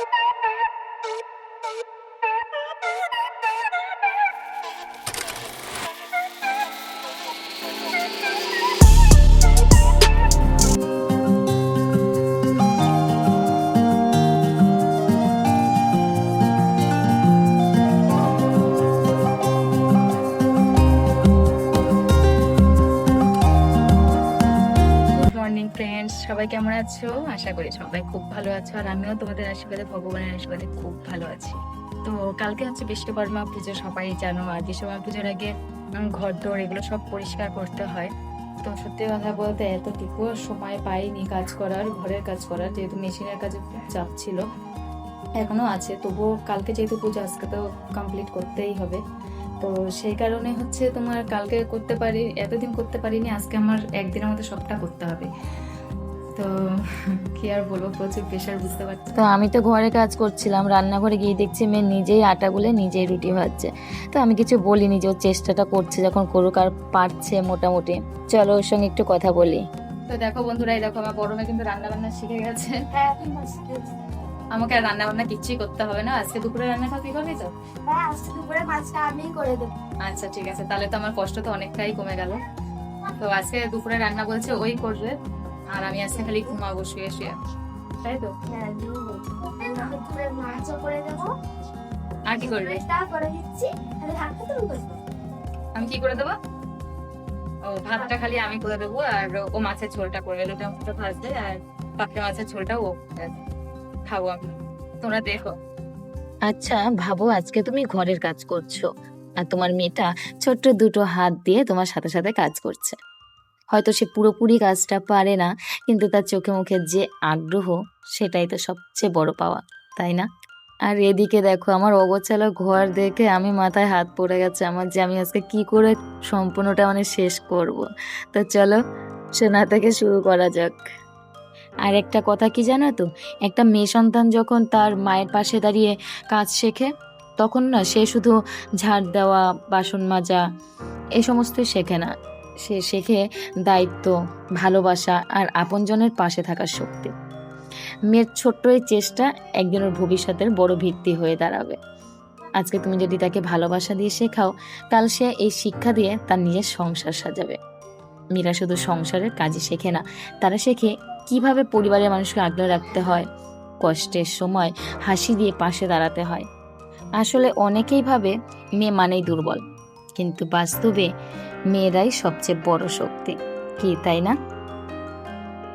Good সবাই কেমন আছো? আশা করি সবাই খুব ভালো আছো। আর আমিও তোমাদের আশীর্বাদে, ভগবানের আশীর্বাদে খুব ভালো আছি। তো কালকে হচ্ছে বিশ্বকর্মা পুজো, সবাই জানো, আর বিশ্বকর্মা পুজোর আগে ঘর দোর এগুলো সব পরিষ্কার করতে হয়। তো সত্যি কথা বলতে এতটুকু সময় পাইনি কাজ করার, ঘরের কাজ করার, যেহেতু মেশিনের কাজে খুব চাপ ছিল, এখনও আছে। তবুও কালকে যেহেতু পুজো, আজকে তো কমপ্লিট করতেই হবে। তো সেই কারণে হচ্ছে তোমার কালকে করতে পারি, এতদিন করতে পারিনি, আজকে আমার একদিনের মধ্যে সবটা করতে হবে। তো কি আর বলব প্রচুর প্রেশার বুঝতে পারছি। তো আমি তো ঘরে কাজ করছিলাম রান্নাঘরে গিয়ে দেখছি মেয়ে নিজেই আটা গুলে নিজেই রুটি ভাজছে। তো আমি কিছু বলিনি যে ও চেষ্টাটা করছে যখন করুক আর পারছে মোটামুটি। চলো ওর সঙ্গে একটু কথা বলি। তো দেখো বন্ধুরা এই দেখো আমার বড় মেয়ে কিন্তু রান্না বান্না শিখে গেছে। আমাকে আর রান্না বান্না কিচ্ছুই করতে হবে না। আজকে দুপুরে রান্না খাওয়া তুই করবি তো? হ্যাঁ আজকে দুপুরে মাছটা আমি করে দেবো। আচ্ছা ঠিক আছে। তাহলে তো আমার কষ্ট তো অনেকটাই কমে গেল। তো আজকে দুপুরে রান্না বলছে ওই করবে। আর আমি আজকে খালি ঘুমাবো, শুয়ে শুয়ে। তাই তো? আর কি করবে? আমি কি করে দেবো? ও, ভাতটা খালি আমি করে দেবো, আর ও মাছের ঝোলটা করে এলোটা ওটা ভাজবে, আর পাকড়া মাছের ঝোলটা ও খাব আমি। তোমরা দেখো। আচ্ছা ভাবো, আজকে তুমি ঘরের কাজ করছ, আর তোমার মেয়েটা ছোট্ট দুটো হাত দিয়ে তোমার সাথে সাথে কাজ করছে। হয়তো সে পুরোপুরি কাজটা পারে না, কিন্তু তার চোখে মুখে যে আগ্রহ, সেটাই তো সবচেয়ে বড় পাওয়া, তাই না? আর এদিকে দেখো, আমার অগোছালো ঘর দেখে আমি মাথায় হাত পড়ে গেছে আমার যে আমি আজকে কি করে সম্পূর্ণটা মানে শেষ করব। তো চলো, সোনা থেকে শুরু করা যাক। আর একটা কথা কি জানো তো, একটা মেয়ে সন্তান যখন তার মায়ের পাশে দাঁড়িয়ে কাজ শেখে, তখন না সে শুধু ঝাড় দেওয়া, বাসন মাজা এই সমস্তই শেখে না। সে শেখে দায়িত্ব, ভালোবাসা আর আপনজনের পাশে থাকার শক্তি। মেয়ের ছোট্ট এই চেষ্টা একদিনের ভবিষ্যতের বড় ভিত্তি হয়ে দাঁড়াবে। আজকে তুমি যদি তাকে ভালোবাসা দিয়ে শেখাও কাল সে এই শিক্ষা দিয়ে তার নিজের সংসার সাজাবে। মীরা শুধু সংসারের কাজই শেখে না, তারা শেখে কীভাবে পরিবারের মানুষকে আগলে রাখতে হয়, কষ্টের সময় হাসি দিয়ে পাশে দাঁড়াতে হয়। আসলে অনেকেই ভাবে মেয়ে মানেই দুর্বল। কিন্তু বাস্তবে মেয়েরাই সবচেয়ে বড় শক্তি। কি তাই না?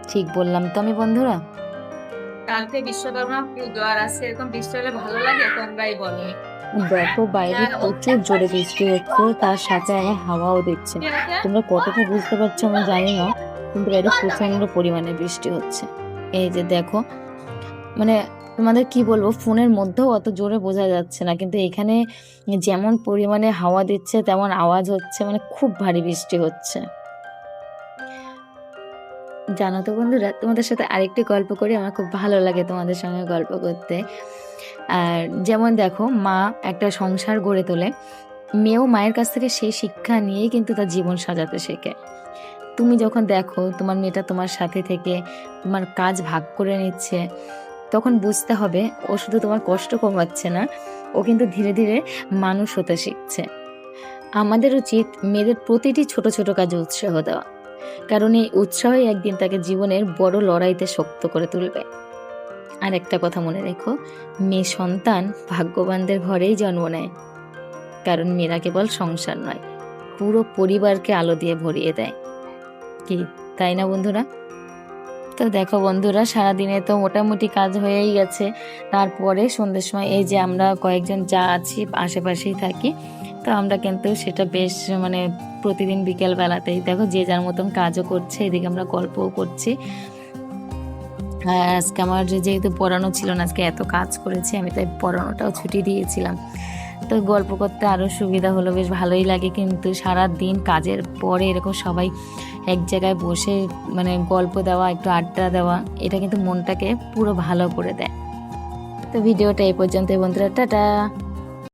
ঠিক বললাম তো আমি বন্ধুরা? কালকে বিশ্বকর্মা আজকে এরকম বৃষ্টি হলে ভালো লাগে? তোমরাই বলো। দেখো বাইরে প্রচুর জোরে বৃষ্টি হচ্ছে তার সাথে হাওয়াও দিচ্ছে। তোমরা কতটা বুঝতে পারছ আমি জানি না কিন্তু বাইরে প্রচণ্ড পরিমাণে বৃষ্টি হচ্ছে। এই যে দেখো মানে তোমাদের কি বলব? ফোনের মধ্যেও অত জোরে বোঝা যাচ্ছে না। কিন্তু এখানে যেমন পরিমাণে হাওয়া দিচ্ছে, তেমন আওয়াজ হচ্ছে মানে খুব ভারী বৃষ্টি হচ্ছে। জানো তো বন্ধুরা, তোমাদের সাথে আরেকটি গল্প করি, আমার খুব ভালো লাগে তোমাদের সঙ্গে গল্প করতে। আর যেমন দেখো, মা একটা সংসার গড়ে তোলে। মেয়েও মায়ের কাছ থেকে সেই শিক্ষা নিয়েই কিন্তু তার জীবন সাজাতে শেখে। তুমি যখন দেখো, তোমার মেয়েটা তোমার সাথে থেকে তোমার কাজ ভাগ করে নিচ্ছে তখন বুঝতে হবে ও শুধু তোমার কষ্ট কমাচ্ছে না, ও কিন্তু ধীরে ধীরে মানুষ হতে শিখছে। আমাদের উচিত মেয়েদের প্রতিটি ছোট ছোট কাজে উৎসাহ দেওয়া, কারণ এই উৎসাহই একদিন তাকে জীবনের বড় লড়াইতে শক্ত করে তুলবে। আর একটা কথা মনে রেখো, মেয়ে সন্তান ভাগ্যবানদের ঘরেই জন্ম নেয়, কারণ মেয়েরা কেবল সংসার নয়, পুরো পরিবারকে আলো দিয়ে ভরিয়ে দেয়। কি, তাই না বন্ধুরা? তো দেখো বন্ধুরা, সারাদিনে তো মোটামুটি কাজ হয়েই গেছে। তারপরে সন্ধ্যের সময় এই যে আমরা কয়েকজন যা আছি, আশেপাশেই থাকি, তো আমরা কিন্তু সেটা বেশ মানে প্রতিদিন বিকেল বেলাতেই দেখো যে যার মতন কাজও করছে, এদিকে আমরা গল্পও করছি। আর আজকে আমার যেহেতু পড়ানো ছিল না, আজকে এত কাজ করেছি, আমি তাই পড়ানোটাও ছুটি দিয়েছিলাম। তো গল্প করতে আরও সুবিধা হলো, বেশ ভালোই লাগে কিন্তু সারা দিন কাজের পরে এরকম সবাই এক জায়গায় বসে মানে গল্প দেওয়া, একটু আড্ডা দেওয়া, এটা কিন্তু মনটাকে পুরো ভালো করে দেয়। তো ভিডিওটা এই পর্যন্ত বন্ধুরা, টাটা!